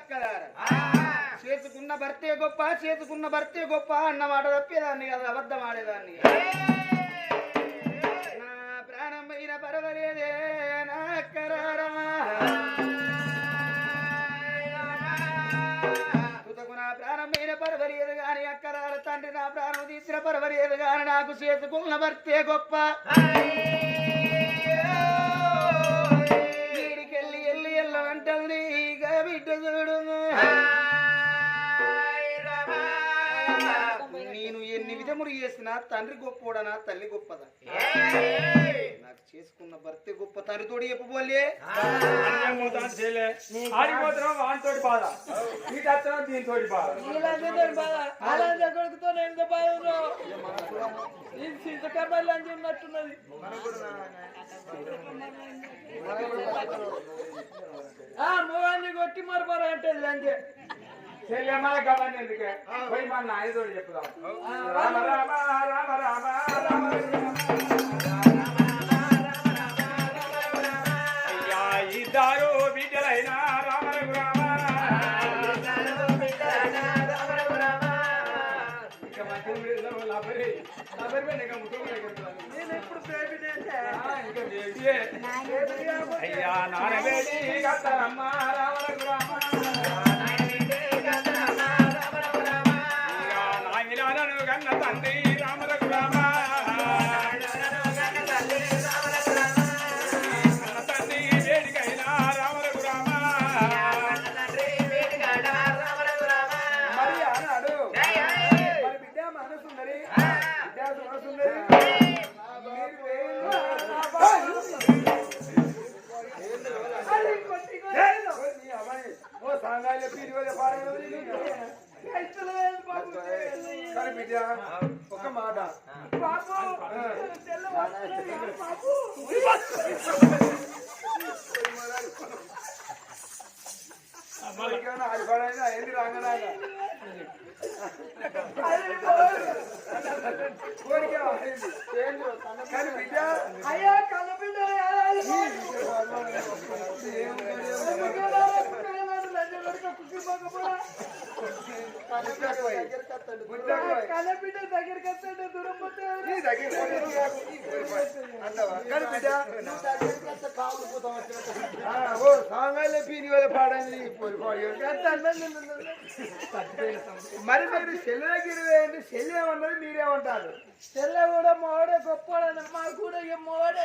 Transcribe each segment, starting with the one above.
అక్కదార చేసుకున్న భర్తే గొప్ప చేసుకున్న భర్తే గొప్ప అన్న మాట తప్పేదాన్ని కదా అబద్ధం ఆడేదాన్ని నా ప్రాణమైన పర్వలేదే నా అక్కరారా తుదకు నా ప్రాణమైన పర్వలేదు గాని అక్కరార తండ్రి నా ప్రాణం తీసిన పర్వలేదు గాని నాకు చేసుకున్న భర్తే గొప్ప. చేసినా తండ్రి గొప్పోడనా? తల్లి గొప్పదా? నాకు చేసుకున్న భర్తే గొప్ప చెప్పబోలే ఇది సీతకర్మలు అంచి ఉన్నట్టున్నది ఆ మొగాన్ని కొట్టి మరమర అంటే గమని ఎందుకే పోయి చెప్పుదాం రామ రామ రామ రామ రామ అయ్యా ఇద్దరు బిడ్డలైన రామ రఘురామ వీళ్ళు లబరి బిడ్డ ఒక మాట. ఏంది అయింది. కానీ బిడ్డ అయ్యా కలబిడ్డ దగ్గరికి దూరం పోతే ఓ మరి మీరు చెల్లి దగ్గర వేయండి చెల్లి ఏమన్నది మీరేమంటారు తెల్ల కూడా మోడే గొప్ప మా కూడా ఇక మోడే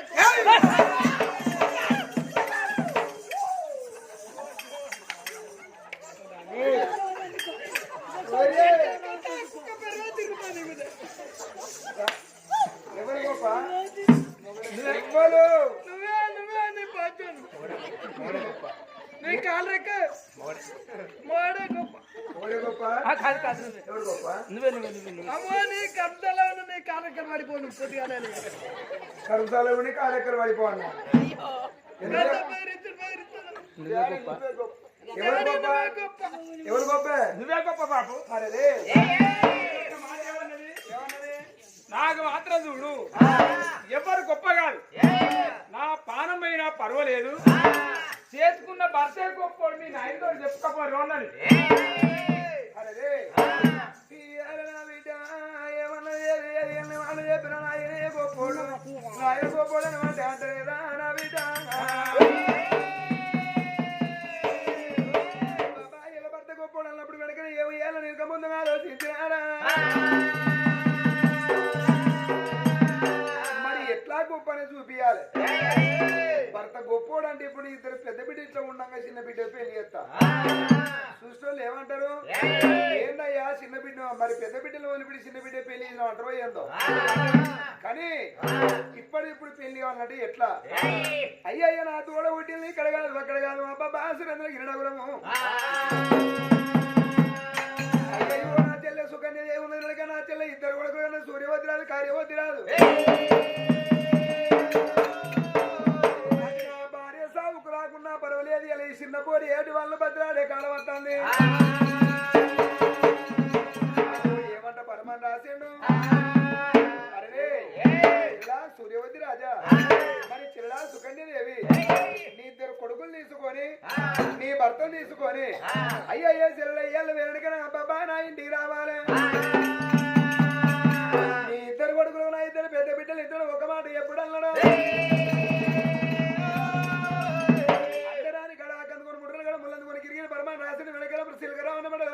ఎవరు గొప్ప ఎవరు నువ్వే నువ్వే నీ బాధ్యను నీ కాలు రెక్క మోడే గొప్ప ఎవరు గొప్ప కాదు కాదు ఎవరు గొప్ప నువ్వే నువ్వే నువ్వే అమ్మో నీ కంటలో ఉన్న నీ కాలెక్కడ పడిపోను ఎవరు గొప్ప? నువ్వే గొప్ప బాబు అరే నాకు మాత్రం చూడు ఎవరు గొప్ప కాదు. నా పానం అయినా పర్వాలేదు చేసుకున్న భర్తే గొప్పోడు మీ నాయనతో చెప్పుకోపోరు అన్నది అరే ఏమన్నా చెప్పిన నాయనే గొప్పోడు నాయన గొప్పోడు అంటారో ఏందో. కానీ ఇప్పుడు ఇప్పుడు పెళ్ళి కావాలంటే ఎట్లా? అయ్యయ్య నా తోడ పుట్టింది ఇక్కడ కాదు అక్కడ కాదు అబ్బా బాసురందరూ గిరిడగురము అయ్యయ్యో నా చెల్లె సుకన్య దేవుని నా చెల్లె ఇద్దరు కొడుకులు సూర్యవతి రాదు కార్యవతి రాదు రాసిన వెనకల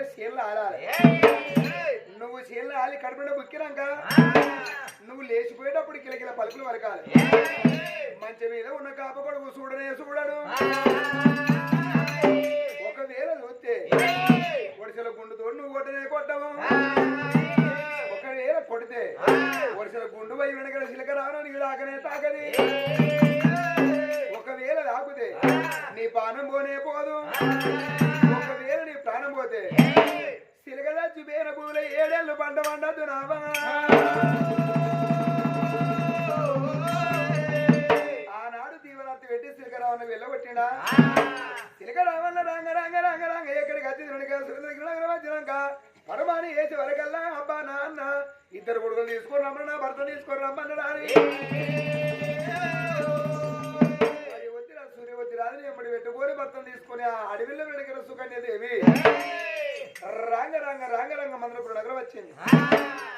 సప్పుడు ఏ కూడా చేనులో ఆడాలి నువ్వు చేనులో ఆలి కడుపున బుక్కినాక నువ్వు లేచిపోయేటప్పుడు కిలకిల పలుకులు వరకాలి. మంచి మీద ఉన్న కాప కొడుకు చూడనే చూడడు. ఒకవేళ చూస్తే ఒడిసెల గుండుతో నువ్వు కొట్టనే కొట్టవు. ఒకవేళ కొడితే ఒడిసెల గుండు పోయి వెనకడ చిలక రాను నీ దాకనే తాకది ఒకవేళ లాగుతే నీ ప్రాణం పోనే పోదు. పూల ఏడేళ్ళు పంట పండదు నావా. ఆనాడు దీవనార్థి పెట్టి సిలకరావన్న వెళ్ళగొట్టిండా. సిలకరావన్న రంగ రంగ రంగ రంగ ఎక్కడికి వచ్చి వచ్చినాక పరమాని వేసి వరకల్లా అబ్బా నాన్న. ఇద్దరు కొడుకులు తీసుకొని రమ్మన్నా భర్త తీసుకొని వచ్చిన సూర్య వచ్చి రాజు ఎమ్మడి పెట్టుకొని భర్తను తీసుకొని ఆ అడవిలో వెనకర సుకన్య దేవి రాంగ రాంగ రాంగ రంగ మందరపుడు నగరం వచ్చింది.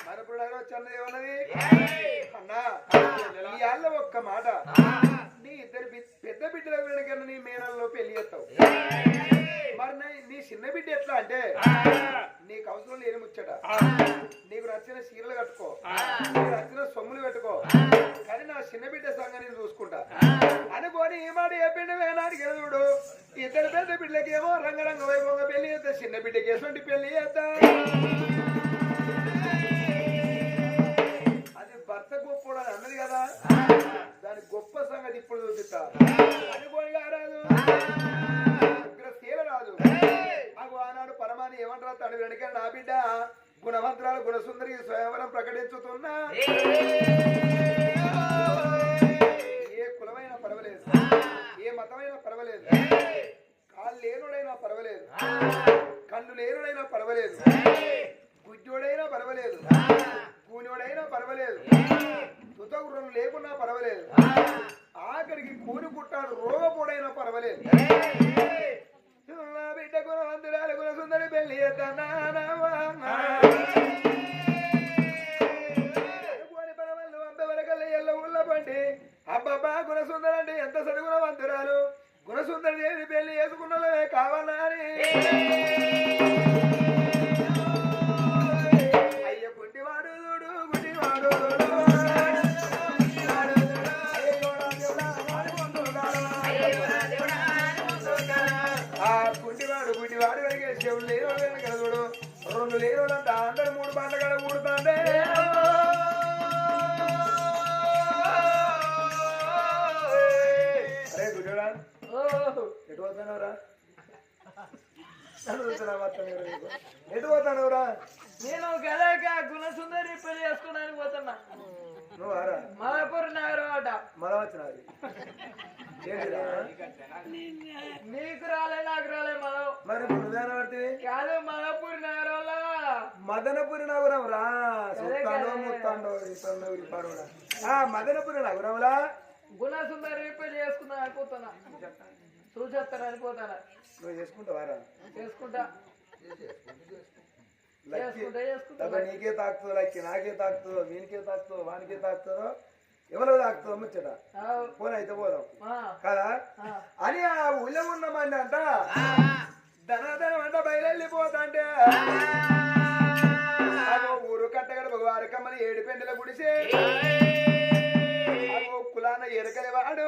మందరపుడు నగరం వచ్చి అన్నది ఏమన్నది అన్నా అల్ల ఒక్క మాట. నీ ఇద్దరు పెద్ద బిడ్డల వెనకన్నా నీ మేనల్లో పెళ్ళి చేస్తావు? మరి నా- చిన్న బిడ్డ ఎట్లా అంటే నీకు అవసరం లేని ముచ్చట. నీకు నచ్చిన చీరలు కట్టుకో. నీకు నచ్చిన సొమ్ములు పెట్టుకో. కానీ నా చిన్న బిడ్డ సంగతి నేను చూసుకుంటా. అనుకోని ఈ మాట ఏ బిడ్డ వేనాడు చూడు ఇద్దరు పెద్ద బిడ్డలకేమో రంగరంగ వైభవంగా పెళ్ళి చేస్తా చిన్న బిడ్డకి ఎటువంటి పెళ్ళి చేస్తా అది భర్త గొప్ప అన్నది కదా. దాని గొప్ప సంగతి ఇప్పుడు చూపిస్తా. అనుకోని రాదు ఉగ్రశీల రాదు. మాకు ఆనాడు పరమాని ఏమంటారు తను వెనుక నా బిడ్డ. గుణవంతరాలు గుణసుందరి స్వయంవరం ప్రకటించుతున్నా. ఏ కులమైనా పర్వాలేదు. ఏ మతమైనా పర్వాలేదు. లేనుడైనా పర్వాలేదు. కళ్ళు లేనుడైనా పర్వాలేదు. గుడ్డోడైనా పర్వాలేదు. కూనోడైనా పర్వాలేదు. తుతగుర్రం లేకున్నా పర్వాలేదు. ఆఖరికి కూని పుట్టాడు రోగపోడైనా పర్వాలేదు. బిడ్డ గుణవంతురాలు గుణసుందరి పెళ్ళి అబ్బబ్బా గుణసుందరండి ఎంత సడుగుణవంతురాలు గుణసుందరి దేవి పెళ్ళి చేసుకున్నలే కావాలని. ఎటు పోతున్నావురా నేను గదాక గుణసుందరి పెళ్ళి చేసుకోవడానికి పోతున్నా. నువ్వు ఆరా మాదాపూర్ నగరం అట. ఏంటిరా? నీకు రాలే నాకు రాలే మనం మరి ఇప్పుడు పడుతుంది కాదు మాదాపూర్ నగరంలో. మదనపురి నగరం రా. సుత్తాండో ముత్తాండో ఇప్పారోడా ఆ మదనపురి నగరంలా? గుణసుందరి పెళ్ళి చేసుకుందాం అనుకుంటున్నా చూసేస్తాను అనుకుంటున్నా నువ్వు చేసుకుంటావారా చేసుకుంటా. లక్కి. చేసుకుంటా నీకే తాకుతుందో లక్కి నాకే తాకుతుందో వీనికే తాకుతుందో వానికే తాకుతుందో ఎవరో తాకుతుందో ముచ్చట. పోనీ అయితే పోదాం. ఆ, కదా. అని ఆ ఊళ్ళో ఉన్నమంది అంట. ధనధనం అంట బయలుపోతాంటే ఊరు కట్టగడ వారకమ్మని ఏడు పెండల గుడిసే. కులాన ఎరకలి వాడు.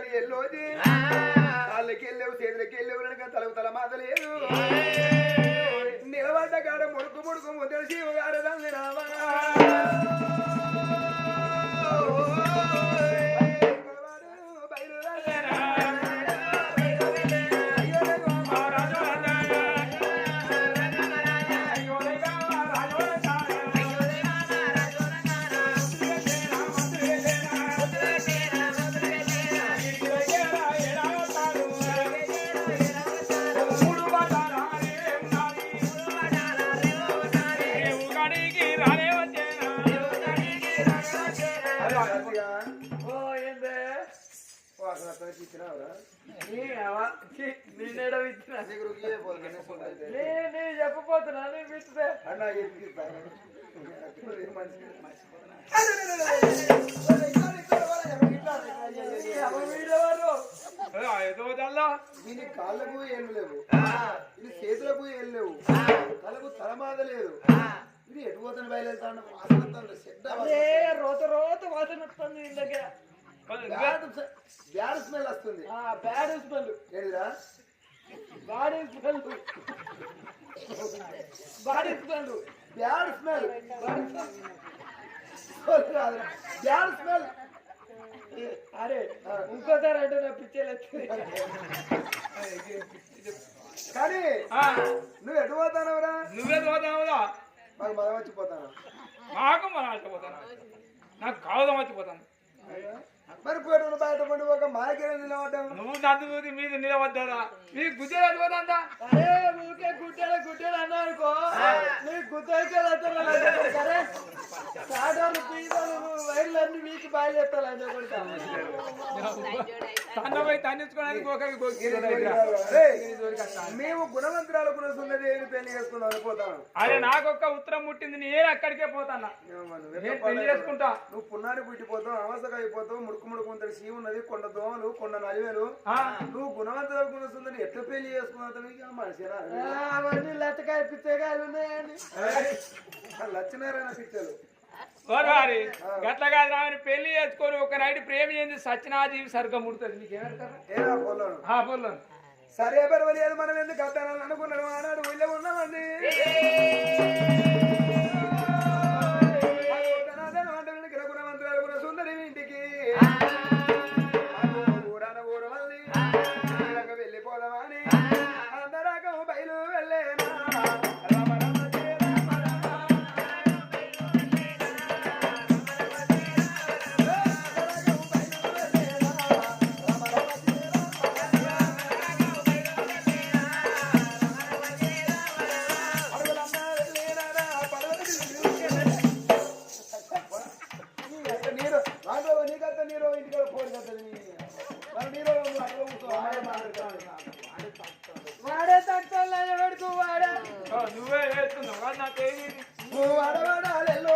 అగో ఎరకలి ఎల్లోది కాళ్ళకి వెళ్ళేవు చేతులకి వెళ్ళేవు తలకు తల మాత చెప్పపోతున్నా నీ విచ్చితే అన్న కాళ్ళకు ఏం లేవు ఇది చేతులకు ఏం లేవు తలకు తలమాద లేదు ఇది ఎటు పోతాను బయలుదేరుతాను అదే రోత రోత వాసన వస్తుంది దగ్గర. బ్యాడ్ స్మెల్ వస్తుంది. ఆ bad smell. Body smell. Body smell. Bad smell. Body smell bad smell. అరే ఇంకోసారి అంటే నా పిచ్చేలు కానీ నువ్వు ఎటు పోతానవరా నువ్వే పోతావుదా మాకు మదం వచ్చిపోతాను మాకు మన పోతాను నాకు కావదం వచ్చిపోతాను మరి పోయి బయట పండి ఒక మాకే నిలబడ్డాం. నువ్వు మీద నిలబడ్డారా మీ గుజ్జలు పోతాందా అరే ఊరికే గుడ్డలు గుడ్డలు అన్నారుకో నీ గుద్దలకే అరే సాధారణ పీదలు వైర్లన్నీ మీకు బయలుదేస్తాలని తన్నపై తన్నించుకోవడానికి మేము గుణవంతురాలు కూడా సుందరదేవిని పెళ్ళి చేసుకుందాం అనుకోతాను అరే నాకొక్క ఉత్తరం ముట్టింది నేను అక్కడికే పోతానా? నేను పెళ్ళి చేసుకుంటా. నువ్వు పున్నాని పుట్టిపోతావు అవసరం అయిపోతావు ఉంటే సీ ఉన్నది కొండ దోమలు కొండ నలివేలు. నువ్వు గుణవంతురాలు కూడా సుందరి ఎట్లా పెళ్ళి చేసుకున్నావు మనిషినా? అవన్నీ లెక్కకాయ పిచ్చగాయలు ఉన్నాయని లక్ష్మీనారాయణ పిచ్చలు. గట్ల కాదు రావని పెళ్ళి చేసుకొని ఒక నైట్ ప్రేమ చేసి సత్యనాజీవి సరిగ్గా ముడుతుంది. నీకేమంటారు? సరే పర్వాలేదు మనం ఎందుకు అనుకున్నాడు? ఆనాడు ఊళ్ళో ఉన్నామండి. వాడే పెడుతూ వాడే? నువ్వే వేస్తున్నావు నాకేమి నువ్వు అడవడాలెల్లో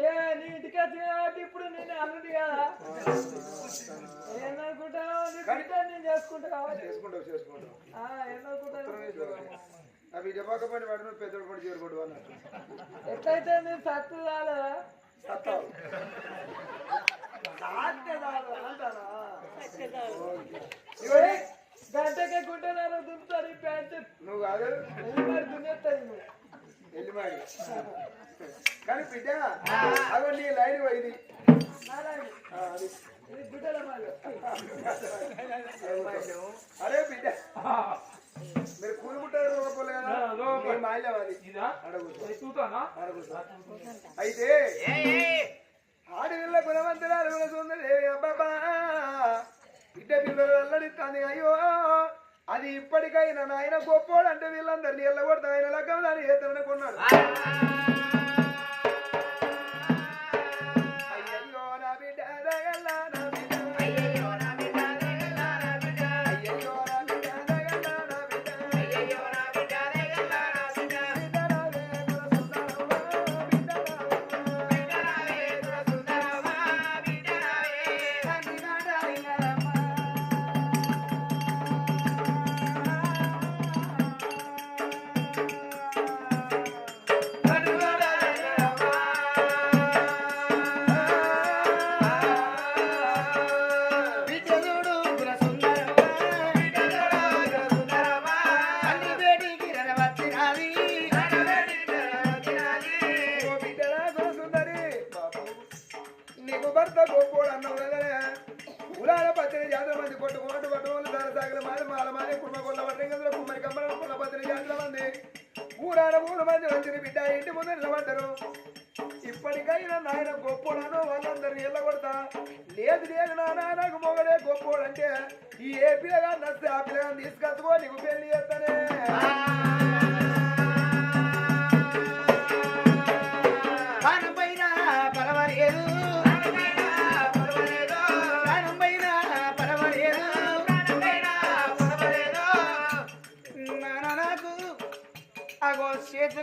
ఏ నీ ఇంటికి కాబట్టి ఇప్పుడు నేను అల్లుడి కదా ఏమనుకుంటావు నేను చేసుకుంటా చేసుకుంటావు చేసుకుంటావు. ఏమనుకుంటావు ఆ బిడ్డ పక్కపోయిన వాడు నువ్వు పెద్దోడు పడి చేరుకోడు అన్నట్టు. ఎట్లయితే నేను సత్తు సత్తావు. కాదు. ఇగో గంటకే గుంటనారు దుంపుతారు ఈ ప్యాంట్? నువ్వు కాదు. మరి దున్నేస్తాయి నువ్వు. వెళ్ళిమాడి కానీ బిడ్డ అదో నీ లైన్ ఇది. అరే బిడ్డ మీరు కూలి పుట్టారు లోపల కదా? ఆ, లోపల. నీ మాల్యం అది ఇదా? అడుగు ఇది చూతానా అడుగు అయితే ఆడవిల్ల గుణవంతురాలు కూడా సుందరేవి అబ్బాబా బిడ్డ పిల్లలు అయ్యో అది ఇప్పటికైనా నాయన గొప్పోడు అంటే వీళ్ళందరినీ ఎల్లగొడతా. ఆయన లగ్గం దాన్ని ఏతనని ఊరాన ఊరు వచ్చిన బిడ్డ ఇంటి ముందు నిలబడ్డరు. ఇప్పటికైనా నాయన గొప్పోడను వాళ్ళందరూ ఎల్లగొడతా. లేదు లేదు నాన్న నాకు మొగడే గొప్పోడంటే ఈ ఏ పిల్లగా నస్తే ఆ పిల్లగా తీసుకొచ్చుకో నీకు పెళ్ళి చేస్తానే.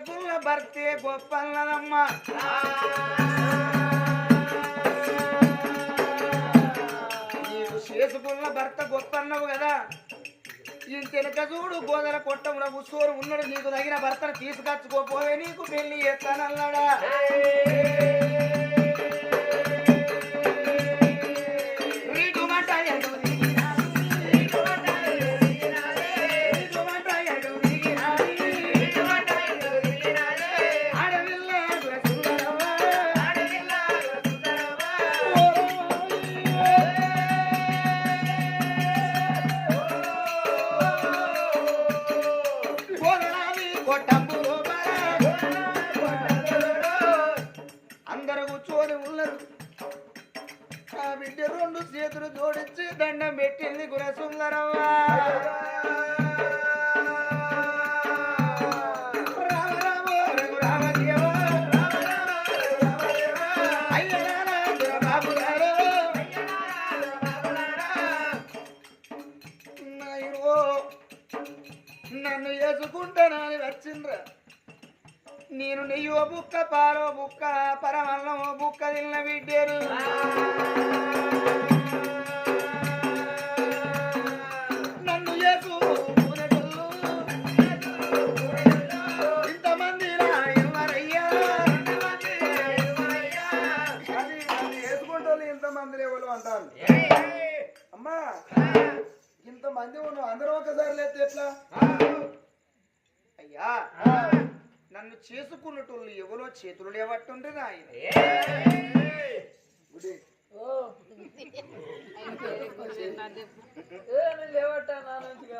చేతుకున్న భర్తే గొప్పన్నదమ్మా నీవు చేసుకున్న భర్త గొప్పన్నవు కదా. ఇంతెనక చూడు గోదల కొట్టంలో ఉసోరు ఉన్నాడు నీకు తగిన భర్తను తీసుకొచ్చుకోపోవే నీకు పెళ్ళి ఎత్తానన్నాడా అందరూ ఉన్నారు. ఆ బిడ్డ రెండు చేతులు జోడించి దండం పెట్టింది గురసుందరవ్వా నన్ను వేసుకుంటానని వచ్చిండ్రా. నేను నెయ్యో బుక్క పాలో బుక్క పరమన్నమో బుక్క తిన్న బిడ్డేరు. చేసుకున్నటోళ్ళు ఎవరో చేతులు లేవట్టుంటే నాయన గుడి. ఓ. ఏ నేను లేవట్టా నా నుంచిగా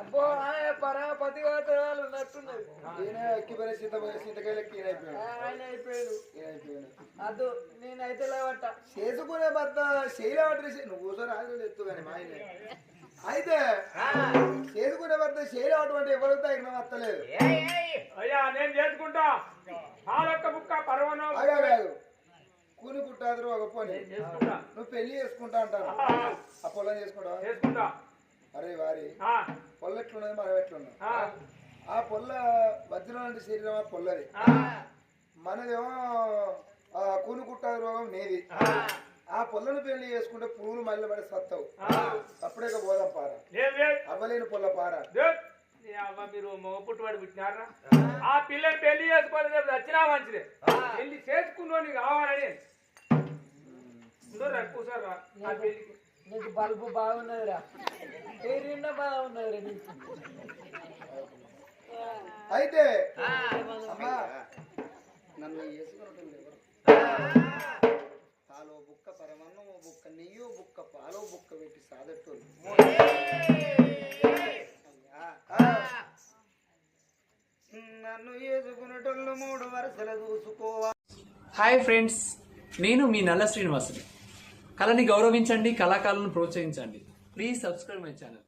అబ్బో ఆయన పరాపతి వాతాలు ఉన్నట్టున్నది ఈయన ఎక్కిపోయిన సీత సీతకాయలకి ఈయన అయిపోయాడు. ఆ, ఆయన అయిపోయాడు. ఈయన అయిపోయాడు. అదు నేనైతే లేవట్ట. చేసుకునే భర్త శైలవట్రి నువ్వు కూర్చొని ఆగలేదు ఎత్తు కానీ మా ఆయన. అయితే చేసుకునే భర్త శైలవటం అంటే ఎవరికి తగిన వస్తలేదు అయ్యా నేను చేసుకుంటా పాలొక్క బుక్క పర్వనం ఆగా కాదు కూలి పుట్టాదురు ఒక పోనీ. నేను చేసుకుంటా నువ్వు పెళ్ళి చేసుకుంటా అంటాను ఆ, పొలం చేసుకుంటావా? చేసుకుంటా. అరే వారి. ఆ, పొలం ఎట్లున్నది? మనం ఎట్లున్నాం? ఆ, ఆ పొల్ల వజ్రం లాంటి శరీరం ఆ పొల్లది. మనదేమో ఆ కూనుకుట్ట రోగం నేది. ఆ పొల్లను పెళ్ళి చేసుకుంటే పురుగులు మళ్ళీ పడి సత్తవు. అప్పుడే పోదాం పార. అవ్వలేని పొల్ల పార. మీరు మగ పుట్టువాడు పుట్టినారా? ఆ. పిల్లని పెళ్ళి చేసుకోవాలి రేపు వచ్చినా మంచిదే. పెళ్ళి చేసుకున్నోని కావాలని. ఆ పెళ్ళికి నీకు బల్బు బాగున్నదిరా. ఏరిన్నా బాగున్నదిరా నీకు. అయితే అమ్మా. నన్ను పాలో బుక్క పరమన్నమో బుక్క నెయ్యో బుక్క పాలో బుక్క పెట్టి సాదట్టు నన్ను వేసుకున్నటోళ్ళు మూడు వరుసలు చూసుకోవా హాయ్ ఫ్రెండ్స్ నేను మీ నల్ల శ్రీనివాసుని. కళని గౌరవించండి కళాకారులను ప్రోత్సహించండి. Please subscribe my channel.